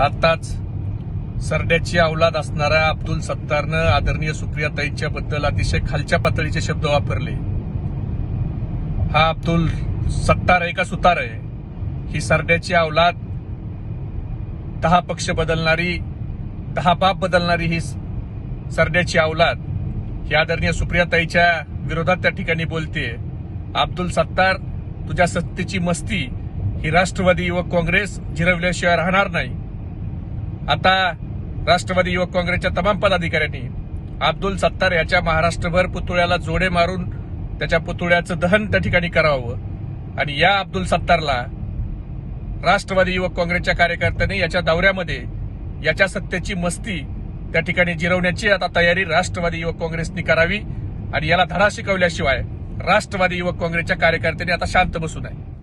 आताच सरड्याची अवलाद असणाऱ्या अब्दुल सत्तारनं आदरणीय सुप्रियाताईंच्या बद्दल अतिशय खालच्या पातळीचे शब्द वापरले. हा अब्दुल सत्तार आहे का सुतार आहे? ही सरड्याची अवलाद दहा पक्ष बदलणारी दहा बाप बदलणारी ही सरड्याची अवलाद ही आदरणीय सुप्रियाताईच्या विरोधात त्या ठिकाणी बोलते अब्दुल सत्तार तुझ्या सत्तेची मस्ती ही राष्ट्रवादी युवक काँग्रेस जिरवल्याशिवाय राहणार नाही. आता राष्ट्रवादी युवक काँग्रेसच्या तमाम पदाधिकाऱ्यांनी अब्दुल सत्तार याच्या महाराष्ट्रभर पुतळ्याला जोडे मारून त्याच्या पुतळ्याचं दहन त्या ठिकाणी करावं. आणि या अब्दुल सत्तारला राष्ट्रवादी युवक काँग्रेसच्या कार्यकर्त्यांनी याच्या दौऱ्यामध्ये याच्या सत्तेची मस्ती त्या ठिकाणी जिरवण्याची आता तयारी राष्ट्रवादी युवक काँग्रेसनी करावी आणि याला धडा शिकवल्याशिवाय राष्ट्रवादी युवक काँग्रेसच्या कार्यकर्त्यांनी आता शांत बसू नये